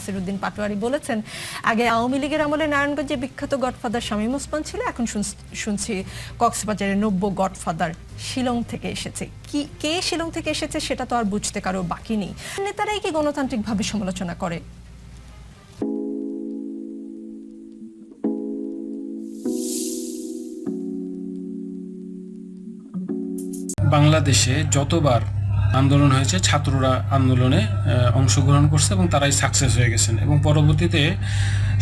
নাসিরুদ্দিন পাটোয়ারি বলেছেন, আগে আওয়ামী লীগের আমলে নারায়ণগঞ্জে বিখ্যাত গডফাদার শামীম ওসমান ছিল, এখন শুনছি কক্সবাজারের নব্য গডফাদার শিলং থেকে এসেছে। কি, কে শিলং থেকে এসেছে সেটা তো আর বুঝতে কারও বাকি নেই। নেতারাই কি গণতান্ত্রিকভাবে সমালোচনা করে? বাংলাদেশে যতবার আন্দোলন হয়েছে, ছাত্ররা আন্দোলনে অংশগ্রহণ করছে এবং তারাই সাকসেস হয়ে গেছেন। এবং পরবর্তীতে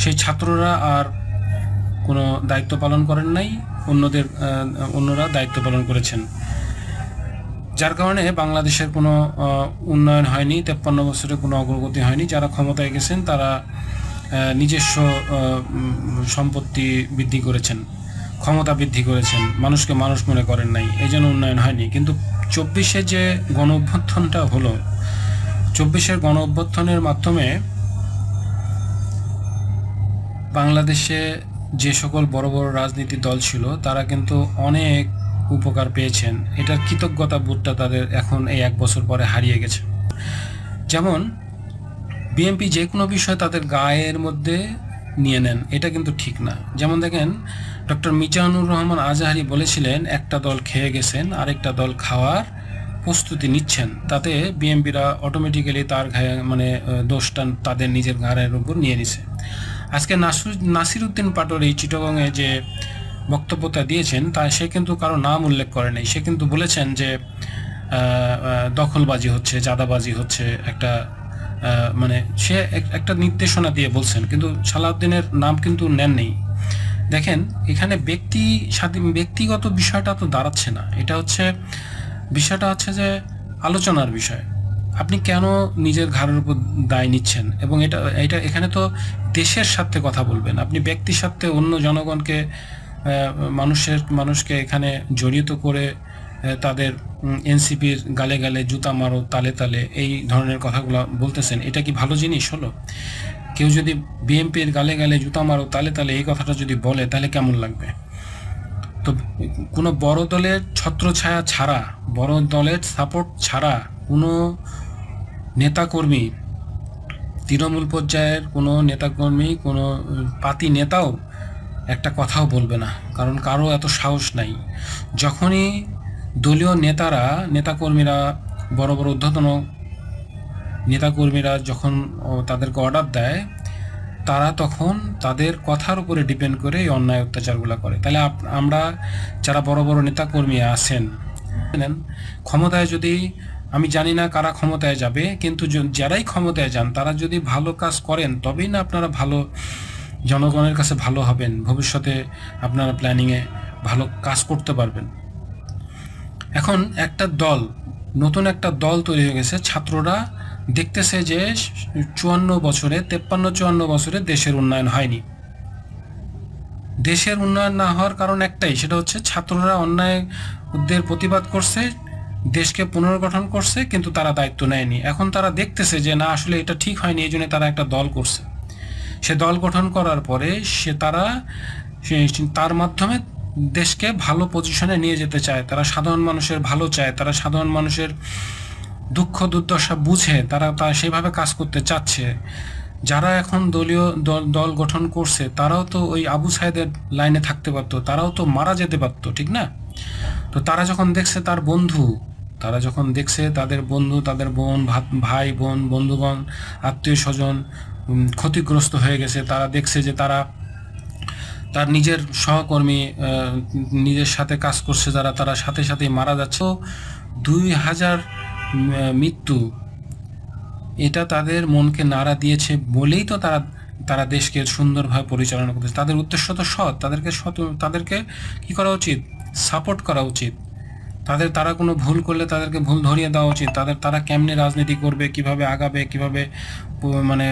সেই ছাত্ররা আর কোনো দায়িত্ব পালন করেন নাই, অন্যদের অন্যরা দায়িত্ব পালন করেছেন। যার কারণে বাংলাদেশের কোনো উন্নয়ন হয়নি, তেপ্পান্ন বছরে কোনো অগ্রগতি হয়নি। যারা ক্ষমতায় গেছেন, তারা নিজস্ব সম্পত্তি বৃদ্ধি করেছেন, ক্ষমতা বৃদ্ধি করেছেন, মানুষকে মানুষ মনে করেন নাই, এই জন্য উন্নয়ন হয়নি। কিন্তু চব্বিশে যে গণ অভ্যর্থনটা হলো, চব্বিশের গণ অভ্যুত্থানের মাধ্যমে বাংলাদেশে যে সকল বড় বড় রাজনীতি দল ছিল, তারা কিন্তু অনেক উপকার পেয়েছেন। এটার কৃতজ্ঞতা বোধটা তাদের এখন এই এক বছর পরে হারিয়ে গেছে। যেমন, বিএনপি যে কোনো বিষয়ে তাদের গায়ের মধ্যে নিয়ে নেন। এটা কিন্তু ঠিক না। যেমন দেখেন, ডক্টর মিজানুর রহমান আজাহারি বলেছিলেন, একটা দল খেয়ে গেছেন, আরেকটা দল খাওয়ার প্রস্তুতি নিচ্ছেন। তাতে বিএনপিরা অটোমেটিক্যালি তার ঘায়ে মানে দোষটা তাদের নিজের ঘাড়ের উপর নিয়ে নিছে। আজকে নাসির নাসিরুদ্দিন পাটোয়ারি চিটগংয়ে যে বক্তব্যটা দিয়েছেন, তা সে কিন্তু কারও নাম উল্লেখ করে সে কিন্তু বলেছেন যে দখলবাজি হচ্ছে জাদাবাজি হচ্ছে, একটা মানে সে এক- একটা নির্দেশনা দিয়ে বলছেন, কিন্তু সালাউদ্দিনের নাম কিন্তু নেননি দেখেন, এখানে ব্যক্তি, স্বাধীন, ব্যক্তিগত বিষয়টা তো দাঁড়াচ্ছে না। এটা হচ্ছে, বিষয়টা হচ্ছে যে আলোচনার বিষয়। আপনি কেন নিজের ঘাড়ের উপর দায় নিচ্ছেন? এবং এটা এটা এখানে তো দেশের স্বার্থে কথা বলবেন। আপনি ব্যক্তির স্বার্থে অন্য জনগণকে মানুষের, মানুষকে এখানে জড়িত করে তাদের এনসিপির গালে গালে জুতা মারো, তালে তালে, এই ধরনের কথাগুলো বলতেছেন। এটা কি ভালো জিনিস হলো? কেউ যদি বিএনপির গালে গালে জুতা মারো, তালে তালে এই কথাটা যদি বলে, তাহলে কেমন লাগবে? তো কোনো বড় দলের ছত্রছায়া ছাড়া, বড় দলের সাপোর্ট ছাড়া কোনো নেতাকর্মী, তৃণমূল পর্যায়ের কোনো নেতাকর্মী, কোনো পাতি নেতাও একটা কথাও বলবে না, কারণ কারও এত সাহস নাই। যখনই দলীয় নেতারা, নেতাকর্মীরা, বড় বড় ঊর্ধ্বতন নেতাকর্মীরা যখন তাদেরকে অর্ডার দেয়, তারা তখন তাদের কথার উপরে ডিপেন্ড করে এই অন্যায় অত্যাচারগুলো করে। তাহলে আমরা যারা বড় বড় নেতাকর্মী আছেন ক্ষমতায় যদি, আমি জানি না কারা ক্ষমতায় যাবে, কিন্তু যারাই ক্ষমতায় যান, তারা যদি ভালো কাজ করেন, তবেই না আপনারা ভালো, জনগণের কাছে ভালো হবেন। ভবিষ্যতে আপনারা প্ল্যানিংয়ে ভালো কাজ করতে পারবেন। এখন একটা দল, নতুন একটা দল তৈরি হয়ে গেছে। ছাত্ররা দেখতেছে যে চুয়ান্ন বছরে, তেপ্পান্ন চুয়ান্ন বছরে দেশের উন্নয়ন হয়নি। দেশের উন্নয়ন না হওয়ার কারণ একটাই, সেটা হচ্ছে ছাত্ররা অন্যায়দের প্রতিবাদ করছে, দেশকে পুনর্গঠন করছে, কিন্তু তারা দায়িত্ব নেয়নি। এখন তারা দেখতেছে যে না, আসলে এটা ঠিক হয়নি, এই জন্য তারা একটা দল করছে। সে দল গঠন করার পরে সে তারা তার মাধ্যমে দেশকে ভালো পজিশনে নিয়ে যেতে চায়, তারা সাধারণ মানুষের ভালো চায়, তারা সাধারণ মানুষের দুঃখ দুর্দশা বুঝে, তারা তা সেভাবে কাজ করতে চাচ্ছে। যারা এখন দলীয় দল দল গঠন করছে, তারাও তো ওই আবু সাহেদের লাইনে থাকতে পারতো, তারাও তো মারা যেতে পারতো, ঠিক না? তো তারা যখন দেখছে তার বন্ধু, তারা যখন দেখছে তাদের বন্ধু, তাদের বোন ভাই, বোন, বন্ধুগণ, আত্মীয় স্বজন ক্ষতিগ্রস্ত হয়ে গেছে, তারা দেখছে যে তারা তার নিজের সহকর্মী নিজের সাথে কাজ করছে যারা, তারা সাথে সাথে মারা যাচ্ছে। দুই হাজার মৃত্যু, এটা তাদের মনকে নাড়া দিয়েছে বলেই তো তারা তারা দেশকে সুন্দরভাবে পরিচালনা করতেছে। তাদের উদ্দেশ্য তো সৎ, তাদেরকে সত তাদেরকে কি করা উচিত? সাপোর্ট করা উচিত। তাদের তারা কোনো ভুল করলে তাদেরকে ভুল ধরিয়ে দেওয়া উচিত। তাদের তারা কেমনে রাজনীতি করবে, কীভাবে আগাবে, কীভাবে মানে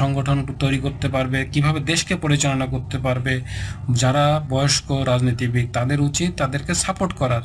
সংগঠন তৈরি করতে পারবে, কীভাবে দেশকে পরিচালনা করতে পারবে, যারা বয়স্ক রাজনীতিবিদ, তাদের উচিত তাদেরকে সাপোর্ট করা